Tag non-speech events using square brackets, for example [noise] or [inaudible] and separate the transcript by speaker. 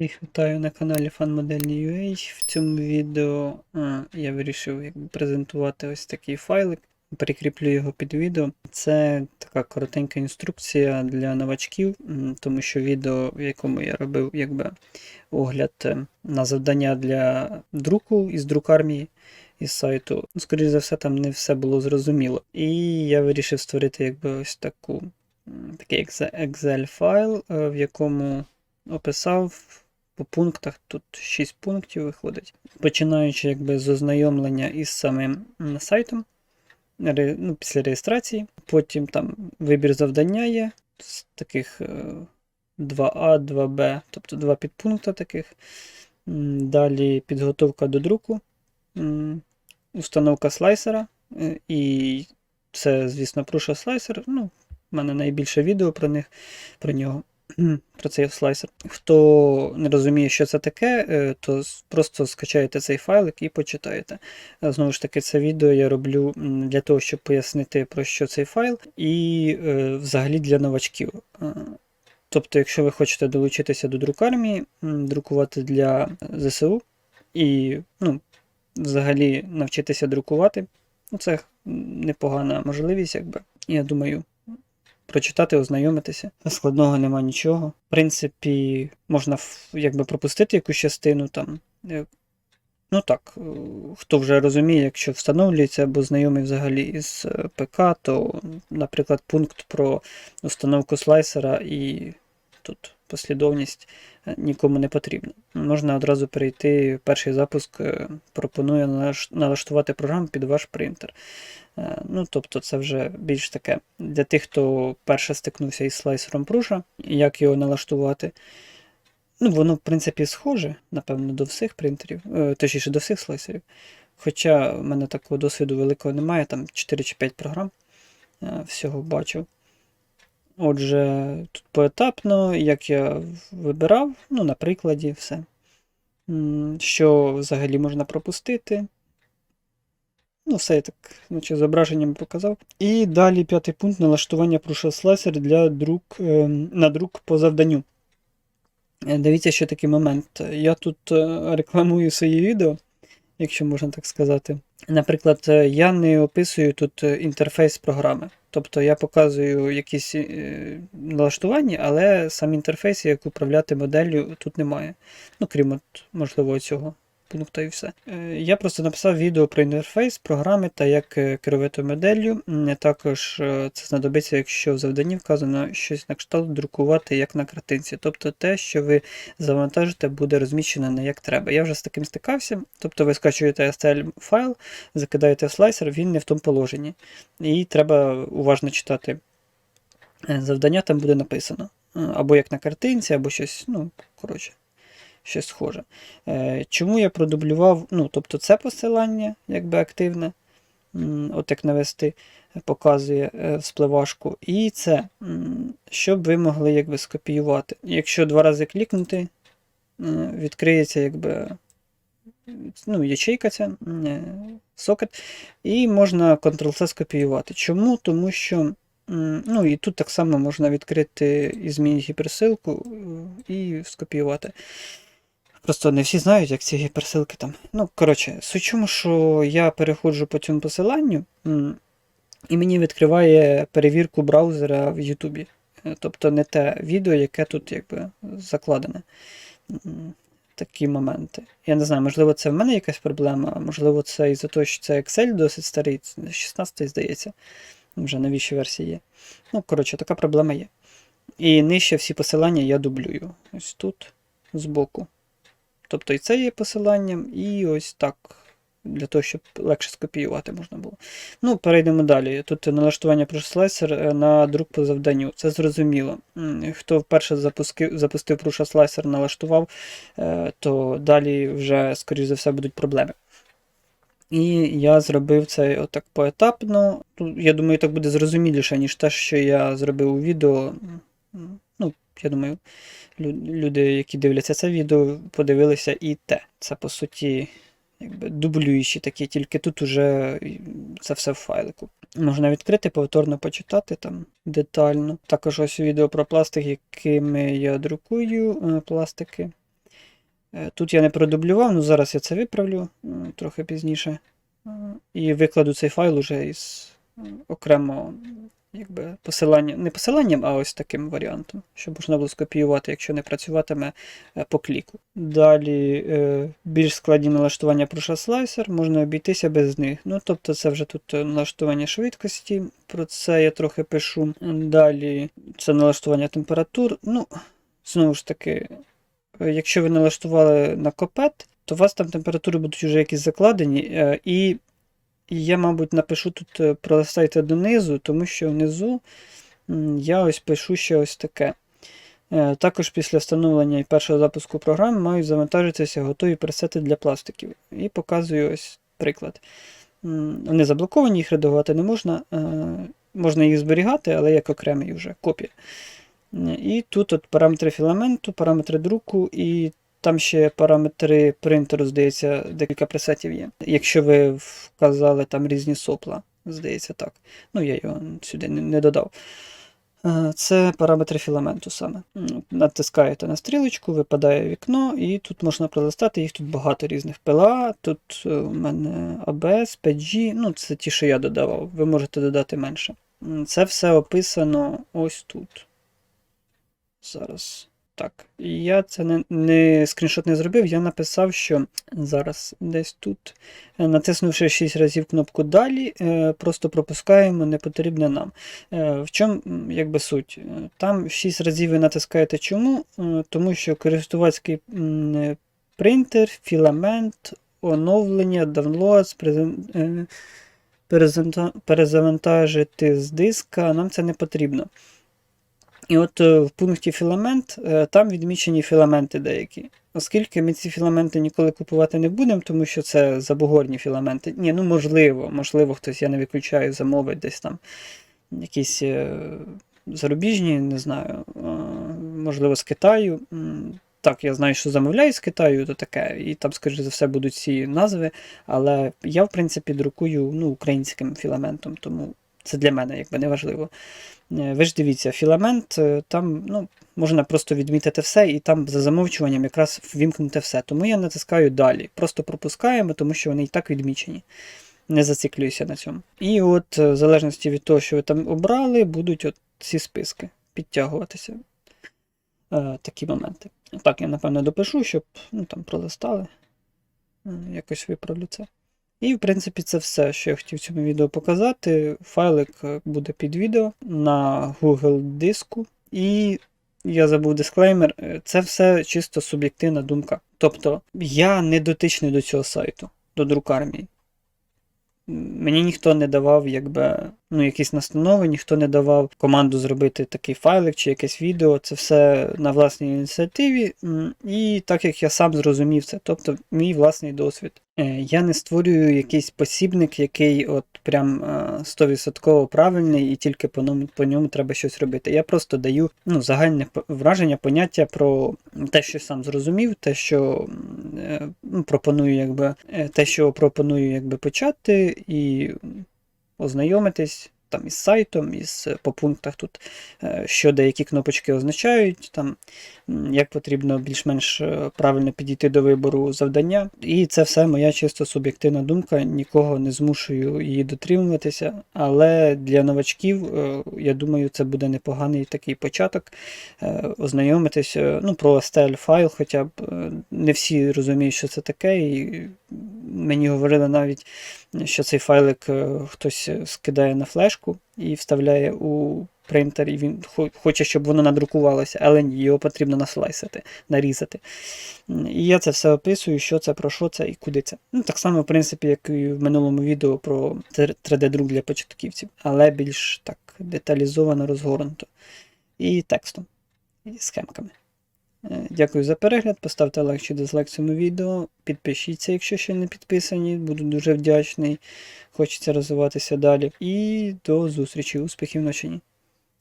Speaker 1: Всіх вітаю на каналі FanModel.ua. В цьому відео а, я вирішив презентувати ось такий файлик. Прикріплю його під відео. Це така коротенька інструкція для новачків, тому що відео, в якому я робив якби, огляд е, на завдання для друку із друкармії із сайту. Ну, Скоріше за все, там не все було зрозуміло. І я вирішив створити якби, ось таку, такий Excel файл, е, в якому описав по пунктах. Тут 6 пунктів виходить. Починаючи якби з ознайомлення із самим сайтом, ну, після реєстрації. Потім там вибір завдання є з таких е, 2А, 2Б, тобто два підпункти таких. Далі підготовка до друку, установка слайсера. е, І це, звісно, Prusa слайсер. Ну, в мене найбільше відео про них, про нього. [clears throat] Про цей слайсер. Хто не розуміє, що це таке, е, то просто скачаєте цей файлик і почитаєте. Е, Знову ж таки, це відео я роблю для того, щоб пояснити, про що цей файл, і е, взагалі для новачків. Тобто, якщо ви хочете долучитися до друкармії, друкувати для ЗСУ і ну, взагалі навчитися друкувати, ну, це непогана можливість, якби. Я думаю, прочитати, ознайомитися. Складного нема нічого. В принципі, можна якби пропустити якусь частину там. е, Ну так, е, хто вже розуміє, якщо встановлюється або знайомий взагалі із е, ПК, то, наприклад, пункт про установку слайсера і тут послідовність нікому не потрібна. Можна одразу перейти. Перший запуск е, пропонує налаштувати програму під ваш принтер. Е, Ну, тобто, це вже більш таке для тих, хто перше стикнувся із слайсером Prusa, як його налаштувати. Ну, воно, в принципі, схоже, напевно, до всіх принтерів, е, точніше, до всіх слайсерів. Хоча в мене такого досвіду великого немає, там 4 чи 5 програм всього бачив. Отже, тут поетапно, як я вибирав, ну, на прикладі, все. Що взагалі можна пропустити. Ну, все я так, наче зображенням показав. І далі п'ятий пункт налаштування Prusa Slicer для друк, е, на друк по завданню. Е, Дивіться, що такий момент. Я тут е, рекламую свої відео, якщо можна так сказати. Наприклад, е, я не описую тут е, інтерфейс програми. Тобто я показую якісь е, налаштування, але сам інтерфейс, як управляти моделлю, тут немає. Ну, крім, от, можливо, цього пункту і все. Е, Я просто написав відео про інтерфейс програми та як е, керувати моделлю. Також е, це знадобиться, якщо в завданні вказано щось на кшталт друкувати як на картинці. Тобто те, що ви завантажите, буде розміщено не як треба. Я вже з таким стикався. Тобто ви скачуєте STL файл, закидаєте в слайсер, він не в тому положенні. І треба уважно читати завдання, там буде написано. Або як на картинці, або щось, ну, коротше, щось схоже. Е, Чому я продублював? Ну, тобто це посилання, якби активне, от як навести, е, показує е, вспливашку. І це, щоб ви могли якби скопіювати. Якщо два рази клікнути, відкриється якби ну, ячейка ця, сокет, і можна Ctrl-C скопіювати. Чому? Тому що ну, і тут так само можна відкрити і змінити гіперсилку е, і скопіювати. Просто не всі знають, як ці гіперсилки там. Ну, коротше, суть чому, що я переходжу по цьому посиланню, і мені відкриває перевірку браузера в Ютубі. Е, Тобто не те відео, яке тут якби закладене. Такі моменти. Я не знаю, можливо, це в мене якась проблема, можливо, це із-за того, що це Excel досить старий, це 16 здається, вже новіші версії є. Ну, коротше, така проблема є. І нижче всі посилання я дублюю. Ось тут, збоку. Тобто і це є посиланням, і ось так, для того, щоб легше скопіювати можна було. Ну, перейдемо далі. Тут налаштування Prusa на друк по завданню. Це зрозуміло. Хто вперше запустив, запустив Prusa налаштував, е, то далі вже, скоріш за все, будуть проблеми. І я зробив це отак поетапно. Ну, Я думаю, так буде зрозуміліше, ніж те, що я зробив у відео. Я думаю, люди, які дивляться це відео, подивилися і те. Це по суті, якби дублюючі такі, тільки тут уже це все в файлику. Можна відкрити, повторно почитати там детально. Також ось відео про пластик, якими я друкую е, пластики. Е, Тут я не продублював, ну зараз я це виправлю е, трохи пізніше. І викладу цей файл уже із окремо якби, посиланням, не посиланням, а ось таким варіантом, щоб можна було скопіювати, якщо не працюватиме е, по кліку. Далі е, більш складні налаштування про слайсер, можна обійтися без них. Ну, тобто це вже тут е, налаштування швидкості, про це я трохи пишу. Далі це налаштування температур. Ну, знову ж таки, якщо ви налаштували на копет, то у вас там температури будуть вже якісь закладені. І і я, мабуть, напишу тут е, пролистайте донизу, тому що внизу я ось пишу ще ось таке. Е, Також після встановлення і першого запуску програми мають завантажитися готові пресети для пластиків. І показую ось приклад. Вони заблоковані, їх редагувати не можна. е, Можна їх зберігати, але як окремі вже копія. І тут от параметри філаменту, параметри друку, і там ще параметри принтеру, здається, декілька пресетів є. Якщо ви вказали там різні сопла, здається так. Ну, я його сюди не, додав. Е, Це параметри філаменту саме. Натискаєте на стрілочку, випадає вікно, і тут можна пролистати, їх тут багато різних PLA, тут е, у мене ABS, 5G, ну це ті, що я додавав, ви можете додати менше. Це все описано ось тут. Зараз. Так, я це не, не скріншот не зробив, я написав, що зараз десь тут, е, натиснувши 6 разів кнопку Далі, е, просто пропускаємо непотрібне нам. Е, В чому якби суть? Там 6 разів ви натискаєте чому? Тому що користувацький принтер, філамент, оновлення, downloads, презен- е, перезавантажити з диска, нам це не потрібно. І от е, в пункті філамент е, там відмічені філаменти деякі. Оскільки ми ці філаменти ніколи купувати не будемо, тому що це забугорні філаменти. Ні, ну можливо, можливо, хтось, я не виключаю, замовить десь там якісь е, зарубіжні, не знаю, можливо, з Китаю. Так, я знаю, що замовляють з Китаю, то таке, і там, скоріш за все, будуть ці назви. Але я, в принципі, друкую ну, українським філаментом, тому це для мене якби не важливо. Е, Ви ж дивіться, філамент, е, там ну, можна просто відмітити все, і там за замовчуванням якраз ввімкнути все. Тому я натискаю далі. Просто пропускаємо, тому що вони і так відмічені. Не зациклююся на цьому. І от, е, в залежності від того, що ви там обрали, будуть от ці списки підтягуватися. Е, такі моменти. Так, я напевно допишу, щоб ну, там пролистали. Якось виправлю це. І, в принципі, це все, що я хотів в цьому відео показати. Файлик е, буде під відео на Google диску. І я забув дисклеймер, е, це все чисто суб'єктивна думка. Тобто, я не дотичний до цього сайту, до друкармії. Мені ніхто не давав якби, ну, якісь настанови, ніхто не давав команду зробити такий файлик чи якесь відео. Це все на власній ініціативі. І так як я сам зрозумів це, тобто мій власний досвід. Е, Я не створюю якийсь посібник, який от прям е, 100% правильний, і тільки по ньому, по ньому треба щось робити. Я просто даю ну, загальне враження, поняття про те, що сам зрозумів, те, що е, пропоную, якби, е, те, що пропоную якби, почати і ознайомитись там із сайтом, із по пунктах тут, е, що деякі кнопочки означають, там, як потрібно більш-менш е, правильно підійти до вибору завдання. І це все моя чисто суб'єктивна думка, нікого не змушую її дотримуватися. Але для новачків, е, я думаю, це буде непоганий такий початок. е, Ознайомитись, е, ну, про STL файл хоча б. е, Не всі розуміють, що це таке, і мені говорили навіть, що цей файлик е, хтось скидає на флешку і вставляє у принтер, і він хоче, щоб воно надрукувалося, але ні, його потрібно наслайсити, нарізати. І я це все описую, що це, про що це і куди це. Ну, так само, в принципі, як і в минулому відео про 3D-друк для початківців, але більш так деталізовано, розгорнуто. І текстом, і схемками. Е, Дякую за перегляд. Поставте лайк чи дизлайк цьому відео. Підпишіться, якщо ще не підписані. Буду дуже вдячний. Хочеться розвиватися далі. І до зустрічі. Успіхів в навчанні.